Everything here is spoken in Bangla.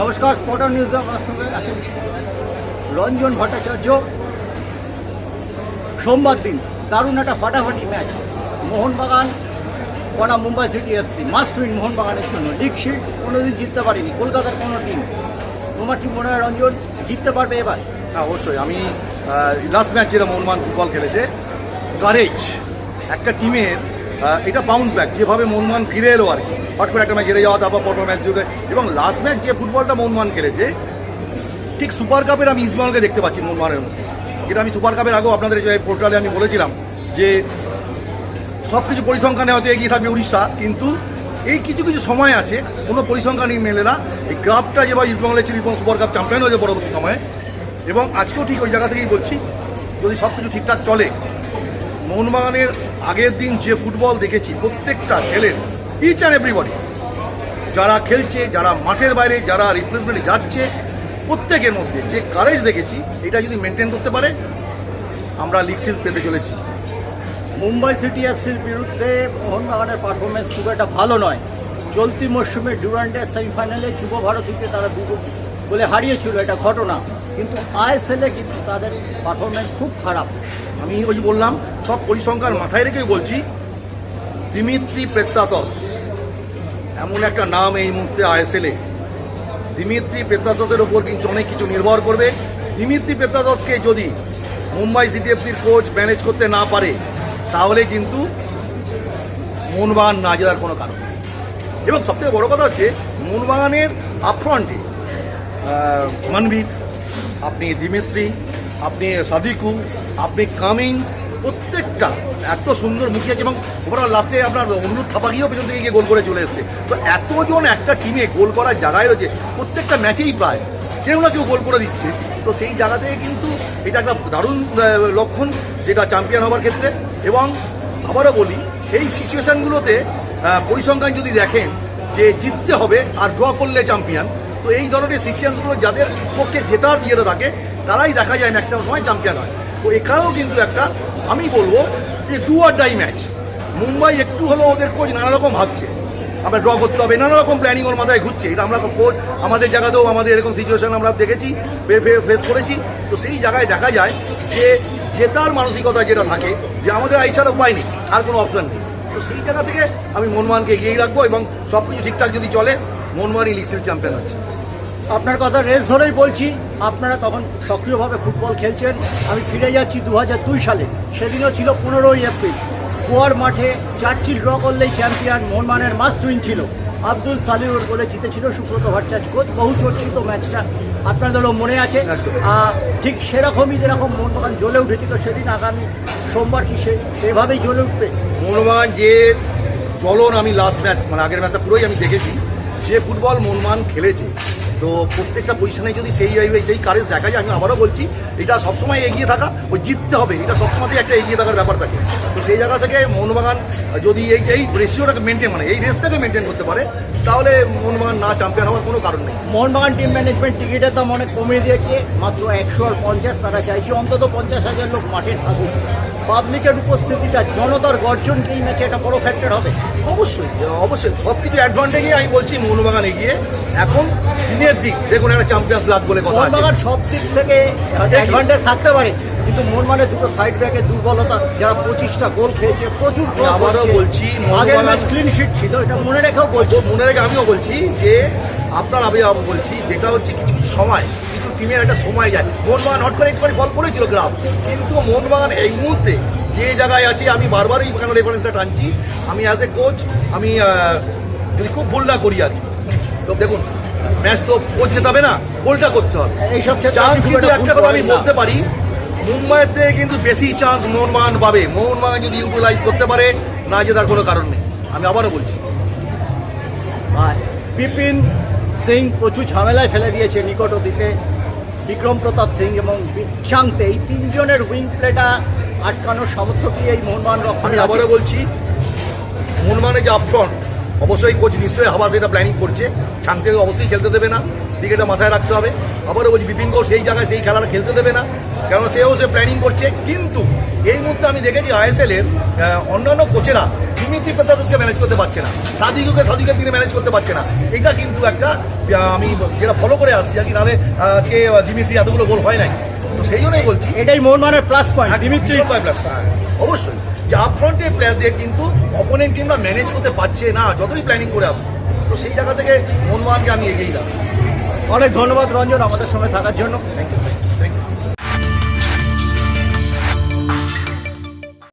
নমস্কার স্পটার নিউজ আপনার সঙ্গে আছেন রঞ্জন ভট্টাচার্য। সোমবার দিন দারুণ একটা ফাটাফাটি ম্যাচ। মোহনবাগান, বনাম Mumbai city FC must win মোহনবাগানের জন্য। লিগ শিল্ড কোনোদিন জিততে পারেনি। কলকাতার কোনো টিম তোমার কি মনে হয় রঞ্জন? জিততে পারবে এবার? হ্যাঁ অবশ্যই। আমি লাস্ট ম্যাচ যেটা মোহনবাগান ফুটবল খেলেছে কারেজ একটা টিমের এটা বাউন্স ব্যাক যেভাবে মোহনবাগান ফিরে এলো আর কি। হট করে একটা ম্যাচ হেরে যাওয়া, তারপর পরপর ম্যাচ জুড়ে। এবং লাস্ট ম্যাচ যে ফুটবলটা মোহনবাগান খেলেছে, ঠিক সুপার কাপের আমি ইসমালকে দেখতে পাচ্ছি মোহনবাগানের মধ্যে। যেটা আমি সুপার কাপের আগেও আপনাদের যে পোর্টালে আমি বলেছিলাম যে সব কিছু পরিসংখ্যানে হয়তো এগিয়ে থাকবে উড়িষ্যা, কিন্তু এই কিছু কিছু সময় আছে, কোনো পরিসংখ্যানই মেলে না। এই কাপটা যেভাবে ইস্টবেঙ্গলের ছিল ইস্টবেঙ্গল সুপার কাপ চ্যাম্পিয়ন হয়েছে পরবর্তী সময়ে। এবং আজকেও ঠিক ওই জায়গা থেকেই বলছি, যদি সব কিছু ঠিকঠাক চলে মোহনবাগানের আগের দিন যে ফুটবল দেখেছি, প্রত্যেকটা ছেলের ইচ অ্যান্ড এভরিবডি যারা খেলছে, যারা মাঠের বাইরে, যারা রিপ্লেসমেন্টে যাচ্ছে, প্রত্যেকের মধ্যে যে কারেজ দেখেছি, এটা যদি মেনটেন করতে পারে, আমরা লিগ সিল পেতে চলেছি। মুম্বাই সিটি এফসির বিরুদ্ধে মোহনবাগানের পারফরমেন্স খুব একটা ভালো নয়। চলতি মরশুমে ডুরান্ডের সেমিফাইনালে যুব ভারতীকে তারা দুটো বলে হারিয়েছিল, এটা ঘটনা। কিন্তু আইএসএলে কিন্তু তাদের পারফরমেন্স খুব খারাপ। আমি ওই বললাম, সব পরিসংখ্যান মাথায় রেখেই বলছি, দিমিত্রি প্রেত্তাতস এমন একটা নাম এই মুহূর্তে আইএসএলে দিমিত্রি প্রেত্তাতসের ওপর কিন্তু অনেক কিছু নির্ভর করবে। দিমিত্রি প্রেত্তাতসকে যদি মুম্বাই সিটি এফসির কোচ ম্যানেজ করতে না পারে, তাহলে কিন্তু মোহনবাগান না জেতার কোনো কারণ। এবং সবথেকে বড় কথা হচ্ছে মোহনবাগানের আপফ্রন্টে মানবীর আপনি দিমিত্রি আপনি সাদিকু, আপনি কামিংস প্রত্যেকটা এত সুন্দর মুখে আছে এবং ওভারঅল লাস্টে আপনার অনুরোধ থাপা গিয়েও পেছন থেকে গিয়ে গোল করে চলে এসছে। তো এতজন একটা টিমে গোল করার জায়গায় রয়েছে, প্রত্যেকটা ম্যাচেই প্রায়, কেউ না কেউ গোল করে দিচ্ছে। তো সেই জায়গা থেকে কিন্তু এটা একটা দারুণ লক্ষণ, যেটা চ্যাম্পিয়ন হওয়ার ক্ষেত্রে। এবং আবারও বলি, এই সিচুয়েশনগুলোতে পরিসংখ্যান যদি দেখেন, যে জিততে হবে আর ড্র করলে চ্যাম্পিয়ন তো এই ধরনের সিচুয়েশনগুলো যাদের পক্ষে জেতার ইয়েটা থাকে, তারাই দেখা যায় ম্যাক্সিমাম সময় চ্যাম্পিয়ন হয়। তো এখানেও কিন্তু একটা, আমি বলব যে do or die match Mumbai একটু হলেও ওদের কোচ নানা রকম ভাবছে। আমরা ড্র করতে হবে, নানা রকম প্ল্যানিং ওর মাথায় ঘুরছে। এটা আমরা কোচ আমাদের জায়গাতেও আমাদের এরকম সিচুয়েশন আমরা দেখেছি ফেস করেছি। তো সেই জায়গায় দেখা যায় যে জেতার মানসিকতা যেটা থাকে, যে আমাদের আইছার উপায় নেই আর কোনো অপশন নেই। তো সেই জায়গা থেকে আমি মনমানকে এগিয়েই রাখব এবং সব কিছু ঠিকঠাক যদি চলে মনমানই লিগ সিল চ্যাম্পিয়ন হচ্ছে। আপনার কথা রেস ধরেই বলছি আপনারা তখন সক্রিয়ভাবে ফুটবল খেলছেন। আমি ফিরে যাচ্ছি দু দুই সালে সেদিনও ছিল পনেরোই এপ্রিল। গোয়ার মাঠে চার্চিল ড্র করলেই চ্যাম্পিয়ন মোহনবানের মাস্ট উইন ছিল। আব্দুল সালিউর বলে জিতেছিল সুব্রত ভট্টাচার্য কোচ বহু চর্চিত ম্যাচটা আপনাদেরও মনে আছে। ঠিক সেরকমই যেরকম মোহনবাগান জ্বলে উঠেছিল সেদিন আগামী সোমবার কি সে সেভাবেই জ্বলে উঠবে? মোহনবাগান যে চলন আমি লাস্ট ম্যাচ মানে আগের ম্যাচটা পুরোই আমি দেখেছি। যে ফুটবল মনমান খেলেছে, তো প্রত্যেকটা পজিশনে যদি সেই সেই কারেজ দেখা যায় আমি আবারও বলছি, এটা সবসময় এগিয়ে থাকা, ওই জিততে হবে, এটা সবসময়তেই একটা এগিয়ে থাকার ব্যাপার থাকে। তো সেই জায়গা থেকে মোহনবাগান যদি এই এই রেশিওটাকে মেনটেন মানে এই রেসটাকে মেনটেন করতে পারে, তাহলে মোহনবাগান না চ্যাম্পিয়ন হওয়ার কোনো কারণ নেই। মোহনবাগান টিম ম্যানেজমেন্ট টিকিটের দাম অনেক কমিয়ে দিয়েছে, মাত্র একশো আর পঞ্চাশ, তারা চাইছে অন্তত পঞ্চাশ হাজার লোক মাঠে থাকুক। পাবলিকের উপস্থিতিটা জনতার গর্জনকে এই ম্যাচে একটা বড় ফ্যাক্টর হবে? অবশ্যই অবশ্যই। সব কিছু অ্যাডভান্টেজে আমি বলছি মোহনবাগান এগিয়ে। এখন দিনের দিক দেখুন একটা চ্যাম্পিয়ন্স লাভ বলে কথা মোহনবাগান সব দিক থেকে অ্যাডভান্টেজ থাকতে পারে কিন্তু মোহনবাগানের দুটো সাইড ব্যাকের দুর্বলতা যারা পঁচিশটা গোল খেয়েছে প্রচুর আবারও বলছি, মোহনবাগান- ক্লিন শিট ছিল এটা মনে রেখেও বলছি। মনে রেখে আমিও বলছি যে আপনার আমি বলছি যেটা হচ্ছে কিছু কিছু সময় টিমের একটা সময় যায়। মোহনবাগান হট করে একটুখানি ফল করেছিল গ্রাম কিন্তু মোহনবাগান এই মুহূর্তে যে জায়গায় আছে আমি বারবারই কেন রেফারেন্সটা টানছি। আমি অ্যাজ এ কোচ আমি যদি খুব ভুল না করি আর কি। তো দেখুন ম্যাচ তো কোচ জেতাবে না গোলটা করতে হবে। চান্স কিন্তু একটা কথা আমি বলতে পারি মুম্বাইতে কিন্তু বেশি চান্স মোহনবাগান পাবে। মোহনবাগান যদি ইউটিলাইজ করতে পারে না জেতার কোনো কারণ নেই। আমি আবারও বলছি। বিপিন সিং প্রচুর ঝামেলায় ফেলে দিয়েছে নিকট অতীতে। বিক্রম প্রতাপ সিং এবং চাংতে এই তিনজনের উইং প্লেটা আটকানোর সামর্থ্য কি এই মোহনবাগান আমি রক্ষণে আবারও বলছি মোহনবাগানের যে আপফ্রন্ট অবশ্যই কোচ নিশ্চয়ই হাবাস এটা প্ল্যানিং করছে। শান্তিকে অবশ্যই খেলতে দেবে না দিকে এটা মাথায় রাখতে হবে। আবারও বলছি বিপিন ঘোষ সেই জায়গায় সেই খেলাটা খেলতে দেবে না কেননা সেও সে প্ল্যানিং করছে। কিন্তু এই মুহূর্তে আমি দেখেছি আইএসএল এর অন্যান্য কোচেরা দিমিত্রি ম্যানেজ করতে পারছে না। সাদিকুকে সাদিকের দিনে ম্যানেজ করতে পারছে না। এটা কিন্তু একটা আমি যেটা ফলো করে আসছি আর কি নাহলে আজকে দিমিত্রি এতগুলো গোল হয় নাই। তো সেই জন্যই বলছি এটাই মোহনবাগানের প্লাস পয়েন্ট দিমিত্রি। plus, হ্যাঁ, অবশ্যই। যে আপফ্রন্টের প্লেয়ারদের কিন্তু অপোনেন্ট টিমরা ম্যানেজ করতে পারছে না যতই প্ল্যানিং করে আসুক। তো সেই জায়গা থেকে মনমোহনকে আমি এগিয়ে যাচ্ছি। অনেক ধন্যবাদ রঞ্জন আমাদের সঙ্গে থাকার জন্য। Thank you